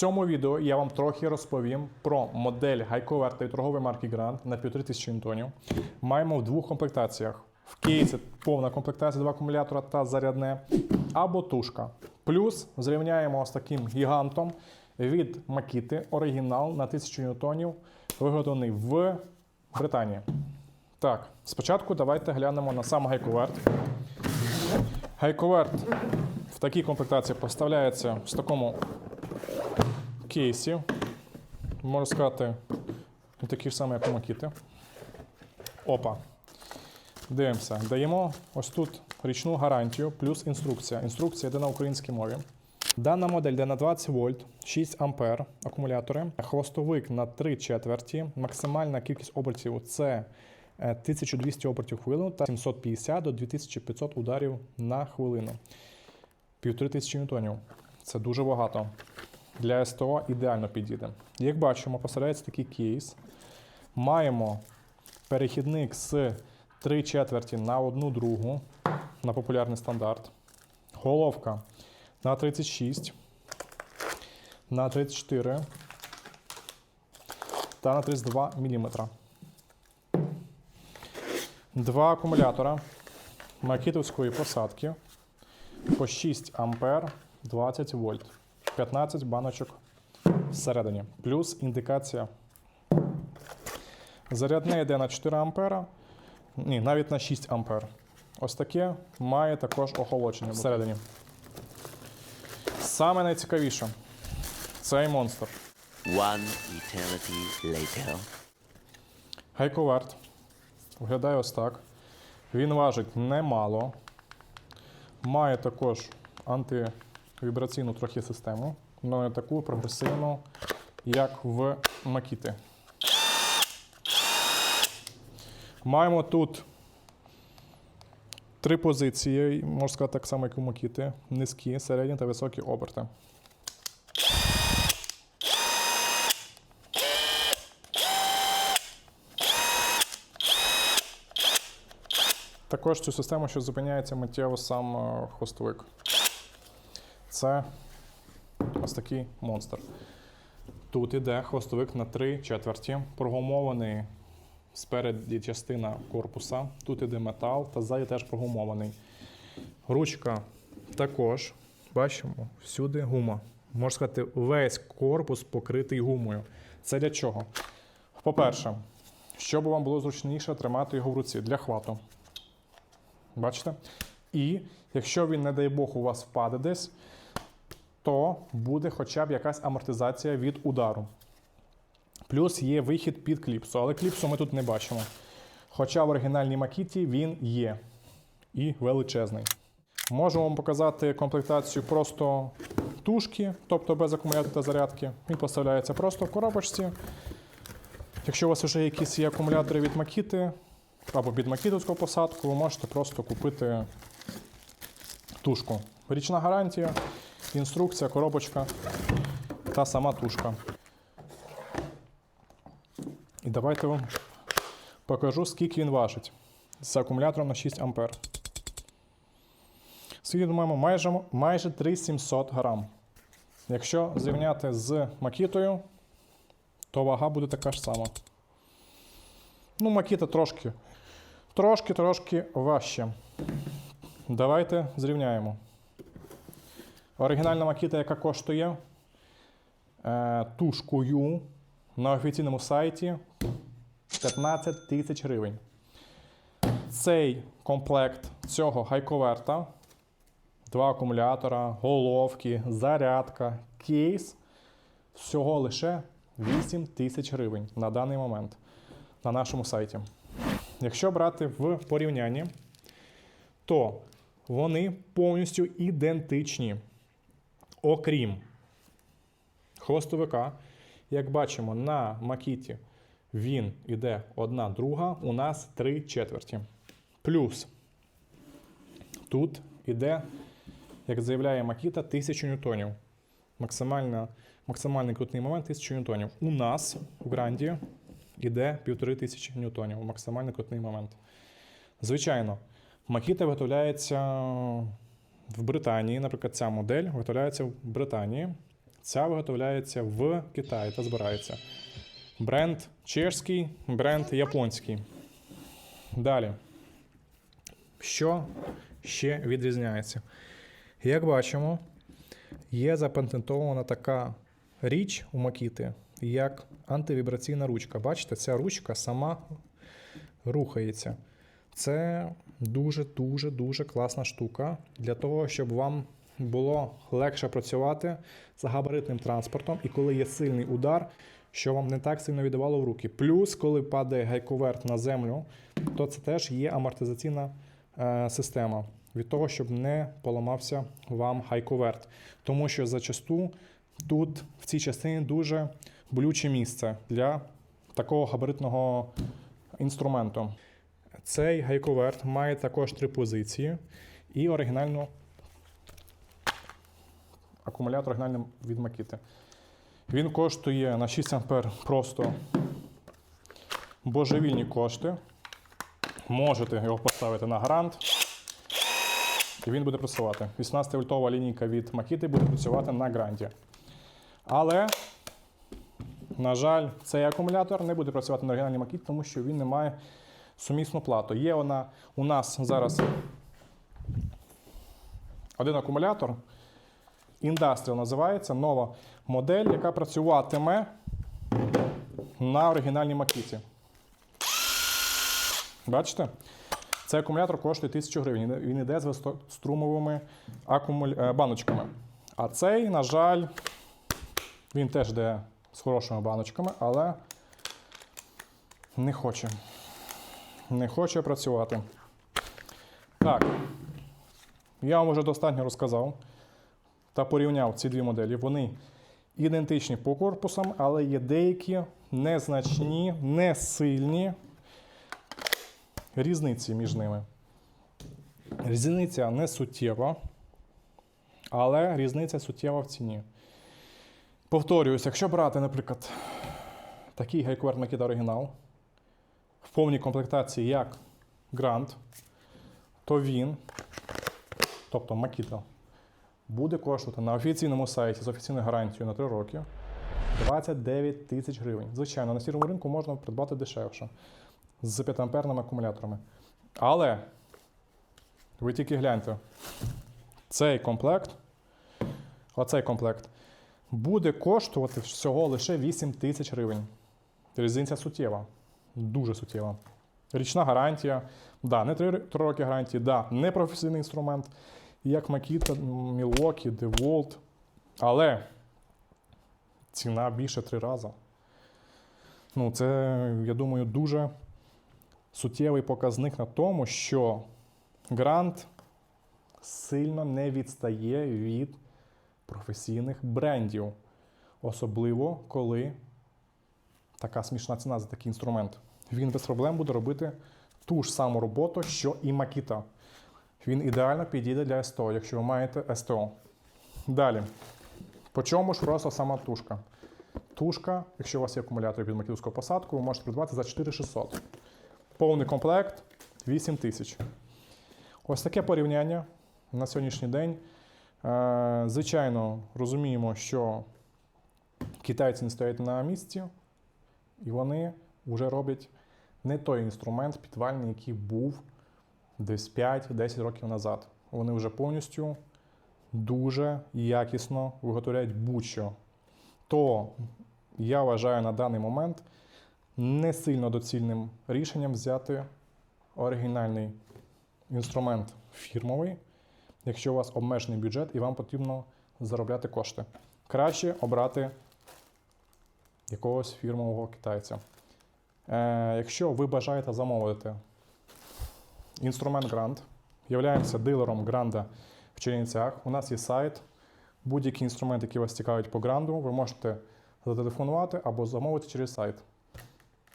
цьому відео я вам трохи розповім про модель гайковерта від торгової марки Grand на 1500 ньютонів. Маємо в двох комплектаціях. В кейсі повна комплектація, два акумулятора та зарядне, або тушка. Плюс зрівняємо з таким гігантом від Makita оригінал на 1000 ньютонів, виготовлений в Британії. Так, спочатку давайте глянемо на сам гайковерт. Гайковерт в такій комплектації поставляється в такому кейсі. Можна сказати, такий ж самий, як у Макіти. Опа. Дивимося. Даємо ось тут річну гарантію плюс інструкція. Інструкція йде на українській мові. Дана модель йде на 20 вольт, 6 ампер акумулятори, хвостовик на 3 четверті, максимальна кількість обертів це е, 1200 обертів в хвилину та 750 до 2500 ударів на хвилину. Півтори тисячі ньютонів. Це дуже багато. Для СТО ідеально підійде. Як бачимо, посередині такий кейс. Маємо перехідник з 3 четверті на 1 другу на популярний стандарт. Головка на 36, на 34 та на 32 мм. Два акумулятора макітовської посадки по 6 ампер 20 вольт. 15 баночок всередині. Плюс індикація. Зарядне йде на 4 ампера. Ні, навіть на 6 ампер. Ось таке має також охолодження всередині. Саме найцікавіше цей монстр. One eternity later. Гайковерт. Виглядає ось так. Він важить немало. Має також антивібраційну трохи систему, але не таку прогресивну, як в Макіти. Маємо тут три позиції, можна сказати, так само, як у Макіти: низькі, середні та високі оберти. Також цю систему, що зупиняється миттєво сам е, хвостовик. Це ось такий монстр. Тут іде хвостовик на три четверті, прогумований спереді частина корпуса. Тут іде метал, та ззаді теж прогумований. Ручка також, бачимо, всюди гума. Можна сказати, весь корпус покритий гумою. Це для чого? По-перше, щоб вам було зручніше тримати його в руці для хвату. Бачите? І якщо він, не дай Бог, у вас впаде десь, то буде хоча б якась амортизація від удару. Плюс є вихід під кліпсу, але кліпсу ми тут не бачимо. Хоча в оригінальній макіті він є і величезний. Можу вам показати комплектацію просто тушки, тобто без акумулятора та зарядки. Він поставляється просто в коробочці. Якщо у вас вже якісь є акумулятори від макіти, або під макітовську посадку, ви можете просто купити тушку. Річна гарантія, інструкція, коробочка та сама тушка. І давайте вам покажу, скільки він важить з акумулятором на 6 А. Скільки думаємо, майже, майже 3700 грам. Якщо зрівняти з макітою, то вага буде така ж сама. Ну, макіта трошки Трошки-трошки важче. Давайте зрівняємо. Оригінальна макіта, яка коштує е, тушкою на офіційному сайті 15 тисяч гривень. Цей комплект цього гайковерта, два акумулятора, головки, зарядка, кейс всього лише 8 тисяч гривень на даний момент на нашому сайті. Якщо брати в порівнянні, то вони повністю ідентичні. Окрім хвостовика, як бачимо, на макіті він іде одна друга, у нас три четверті. Плюс тут іде, як заявляє Макіта, 1000 ньютонів. Максимальна, максимальний крутний момент 1000 ньютонів. У нас в гранді іде 1500 ньютонів, максимальний крутний момент. Звичайно, макіта виготовляється в Британії, наприклад, ця модель виготовляється в Британії. Ця виготовляється в Китаї та збирається. Бренд чешський, бренд японський. Далі. Що ще відрізняється? Як бачимо, є запатентована така річ у Макіти, як антивібраційна ручка. Бачите, ця ручка сама рухається. Це дуже дуже дуже класна штука для того, щоб вам було легше працювати з габаритним транспортом, і коли є сильний удар, що вам не так сильно віддавало в руки. Плюс, коли падає гайковерт на землю, то це теж є амортизаційна е, система від того, щоб не поламався вам гайковерт. Тому що зачасту тут в цій частині дуже болюче місце для такого габаритного інструменту. Цей гайковерт має також три позиції і оригінальну акумулятор оригінальний від Макіти. Він коштує на 6 ампер просто божевільні кошти. Можете його поставити на грант. І він буде працювати. 18 вольтова лінійка від Макіти буде працювати на гранті. Але, на жаль, цей акумулятор не буде працювати на оригінальній Макіті, тому що він не має сумісну плату. Є вона у нас зараз один акумулятор. Industrial називається нова модель, яка працюватиме на оригінальній макіті. Бачите? Цей акумулятор коштує 1000 гривень. Він йде з високострумовими акумуль... е, баночками. А цей, на жаль, він теж йде з хорошими баночками, але не хоче. Не хоче працювати. Так. Я вам вже достатньо розказав та порівняв ці дві моделі. Вони ідентичні по корпусам, але є деякі незначні, не сильні різниці між ними. Різниця не суттєва, але різниця суттєва в ціні. Повторююсь, якщо брати, наприклад, такий гайкверт Makita оригінал повній комплектації як Grand, то він, тобто Makita, буде коштувати на офіційному сайті з офіційною гарантією на 3 роки 29 тисяч гривень. Звичайно, на сірому ринку можна придбати дешевше з 5-амперними акумуляторами. Але ви тільки гляньте, цей комплект, оцей комплект, буде коштувати всього лише 8 тисяч гривень. Різниця суттєва, дуже суттєва. Річна гарантія, да, не 3 роки гарантії, да, не професійний інструмент, як Makita, Milwaukee, DeWalt. Але ціна більше три рази. Ну, це, я думаю, дуже суттєвий показник на тому, що грант сильно не відстає від професійних брендів. Особливо, коли така смішна ціна за такий інструмент. Він без проблем буде робити ту ж саму роботу, що і Makita. Він ідеально підійде для СТО, якщо ви маєте СТО. Далі. По чому ж просто сама тушка? Тушка, якщо у вас є акумулятор під макітовську посадку, ви можете придбати за 4600. Повний комплект 8 тисяч. Ось таке порівняння на сьогоднішній день. Е, Звичайно, розуміємо, що китайці не стоять на місці, і вони вже роблять не той інструмент підвальний, який був десь 5-10 років назад. Вони вже повністю дуже якісно виготовляють будь-що. То я вважаю на даний момент не сильно доцільним рішенням взяти оригінальний інструмент фірмовий, якщо у вас обмежений бюджет і вам потрібно заробляти кошти. Краще обрати якогось фірмового китайця. Е, якщо ви бажаєте замовити інструмент Грант, являємося дилером Гранда в Чернівцях. У нас є сайт. Будь-який інструмент, який вас цікавить по гранду, ви можете зателефонувати або замовити через сайт.